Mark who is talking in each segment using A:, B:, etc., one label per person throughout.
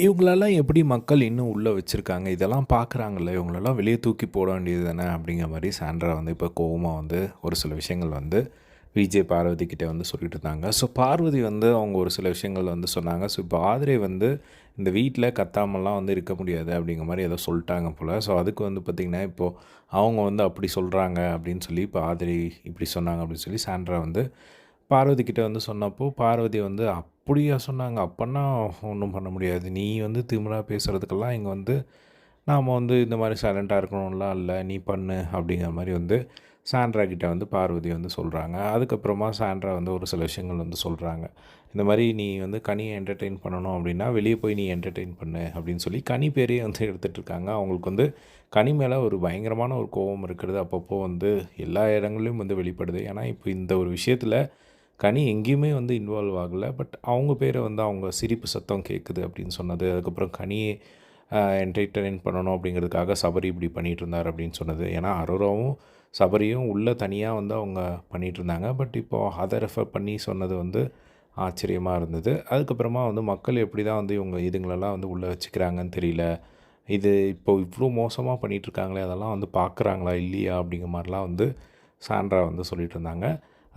A: இவங்களெல்லாம் எப்படி மக்கள் இன்னும் உள்ளே வச்சுருக்காங்க? இதெல்லாம் பார்க்குறாங்கல்ல. இவங்களெல்லாம் வெளியே தூக்கி போட வேண்டியது தானே அப்படிங்கிற மாதிரி சாண்ட்ரா வந்து இப்போ கோவமாக வந்து ஒரு சில விஷயங்கள் வந்து விஜய் பார்வதி கிட்டே வந்து சொல்லிட்டு இருந்தாங்க. ஸோ பார்வதி வந்து அவங்க ஒரு சில விஷயங்கள் வந்து சொன்னாங்க. ஸோ இப்போ ஆதிரை வந்து இந்த வீட்டில் கத்தாமலாம் வந்து இருக்க முடியாது அப்படிங்கிற மாதிரி ஏதோ சொல்லிட்டாங்க போல். ஸோ அதுக்கு வந்து பார்த்திங்கன்னா இப்போது அவங்க வந்து அப்படி சொல்கிறாங்க அப்படின்னு சொல்லி இப்போ ஆதிரை இப்படி சொன்னாங்க அப்படின்னு சொல்லி சாண்ட்ரா வந்து பார்வதி கிட்டே வந்து சொன்னப்போ பார்வதி வந்து அப்படியா சொன்னாங்க. அப்போன்னா ஒன்றும் பண்ண முடியாது. நீ வந்து திமிராக பேசுகிறதுக்கெல்லாம் இங்கே வந்து நாம் வந்து இந்த மாதிரி சைலண்ட்டாக இருக்கணும்லாம் இல்லை. நீ பண்ணு. அப்படிங்கிற மாதிரி வந்து சாண்ட்ரா கிட்டே வந்து பார்வதி வந்து சொல்கிறாங்க அதுக்கப்புறமா சாண்ட்ரா வந்து ஒரு சில விஷயங்கள் வந்து சொல்கிறாங்க இந்த மாதிரி நீ வந்து கனியை என்டர்டெயின் பண்ணணும் அப்படின்னா வெளியே போய் நீ என்டர்டெயின் பண்ணு. அப்படின்னு சொல்லி கனி பேரையே வந்து எடுத்துகிட்டு இருக்காங்க. அவங்களுக்கு வந்து கனி மேலே ஒரு பயங்கரமான ஒரு கோபம் இருக்கிறது அப்பப்போ வந்து எல்லா இடங்கள்லையும் வந்து வெளிப்படுது. ஏன்னா இப்போ இந்த ஒரு விஷயத்தில் கனி எங்கேயுமே வந்து இன்வால்வ் ஆகலை. பட் அவங்க பேரை வந்து அவங்க சிரிப்பு சத்தம் கேட்குது அப்படின்னு சொன்னது. அதுக்கப்புறம் கனியை என்டர்டெயின் பண்ணணும் அப்படிங்கிறதுக்காக சபரி இப்படி பண்ணிகிட்டு இருந்தார் அப்படின்னு சொன்னது. ஏன்னா அரோராவும் சபரியும் உள்ளே தனியாக வந்து அவங்க பண்ணிகிட்டு இருந்தாங்க. பட் இப்போது அதை ரெஃபர் பண்ணி சொன்னது வந்து ஆச்சரியமாக இருந்தது. அதுக்கப்புறமா வந்து மக்கள் எப்படி தான் வந்து இவங்க இதுங்களெல்லாம் வந்து உள்ளே வச்சுக்கிறாங்கன்னு தெரியல. இது இப்போ இவ்வளோ மோசமாக பண்ணிகிட்ருக்காங்களே அதெல்லாம் வந்து பார்க்குறாங்களா இல்லையா அப்படிங்கிற மாதிரிலாம் வந்து சாண்ட்ரா வந்து சொல்லிகிட்டு இருந்தாங்க.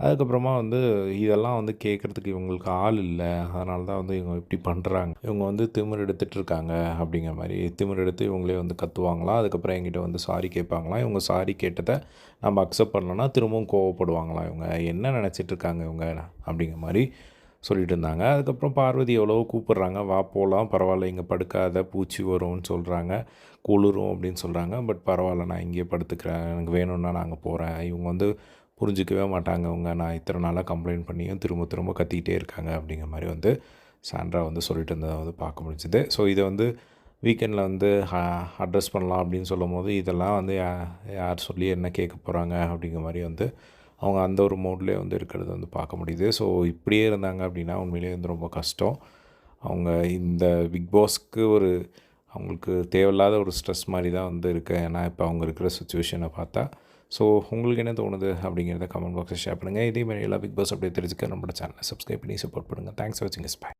A: அதுக்கப்புறமா வந்து இதெல்லாம் வந்து கேட்குறதுக்கு இவங்களுக்கு ஆள் இல்லை. அதனால தான் வந்து இவங்க இப்படி பண்ணுறாங்க இவங்க வந்து திமிர் எடுத்துகிட்டு இருக்காங்க அப்படிங்கிற மாதிரி. திமிர் எடுத்து இவங்களே வந்து கத்துவாங்களாம் அதுக்கப்புறம் என்கிட்ட வந்து சாரி கேட்பாங்களாம் இவங்க சாரி கேட்டதை நம்ம அக்செப்ட் பண்ணலன்னா திரும்பவும் கோவப்படுவாங்களாம் இவங்க? என்ன நினச்சிட்டு இருக்காங்க இவங்க? அப்படிங்கிற மாதிரி சொல்லிட்டு இருந்தாங்க. அதுக்கப்புறம் பார்வதி எவ்வளோ கூப்பிட்றாங்க. வா போகலாம் பரவாயில்ல இங்கே படுக்காத. பூச்சி வரும்னு சொல்கிறாங்க குளிரும் அப்படின்னு சொல்கிறாங்க பட் பரவாயில்ல நான் இங்கேயே படுத்துக்கிறேன். எனக்கு வேணும்னா நான் அங்கே போகிறேன் இவங்க வந்து புரிஞ்சிக்கவே மாட்டாங்க. அவங்க நான் இத்தனை நாளாக கம்ப்ளைண்ட் பண்ணியும் திரும்ப திரும்ப கத்திக்கிட்டே இருக்காங்க அப்படிங்கிற மாதிரி வந்து சாண்ட்ரா வந்து சொல்லிட்டு இருந்ததை வந்து பார்க்க முடிஞ்சுது. ஸோ இதை வந்து வீக்கெண்டில் வந்து அட்ரஸ் பண்ணலாம் அப்படின்னு சொல்லும் போது இதெல்லாம் வந்து யார் சொல்லி என்ன கேட்க போகிறாங்க அப்படிங்கிற மாதிரி வந்து அவங்க அந்த ஒரு மோட்லேயே வந்து இருக்கிறது வந்து பார்க்க முடியுது. ஸோ இப்படியே இருந்தாங்க அப்படின்னா உண்மையிலேயே வந்து ரொம்ப கஷ்டம். அவங்க இந்த பிக் பாஸ்க்கு ஒரு அவங்களுக்கு தேவையில்லாத ஒரு ஸ்ட்ரெஸ் மாதிரி தான் வந்து இருக்குது ஏன்னா இப்போ அவங்க இருக்கிற சுச்சுவேஷனை பார்த்தா ஸோ உங்களுக்கு என்ன தோணுது அப்படிங்கிறத கமெண்ட் பாக்ஸில் ஷேர் பண்ணுங்கள் இதே மாதிரி எல்லா பிக் பாஸ் அப்படியே தெரிஞ்சுக்க நம்மளோட சேனலை சப்ஸ்கிரைப் பண்ணி சப்போர்ட் பண்ணுங்கள் தேங்க்ஸ் ஃபார் வாட்சிங் பாய்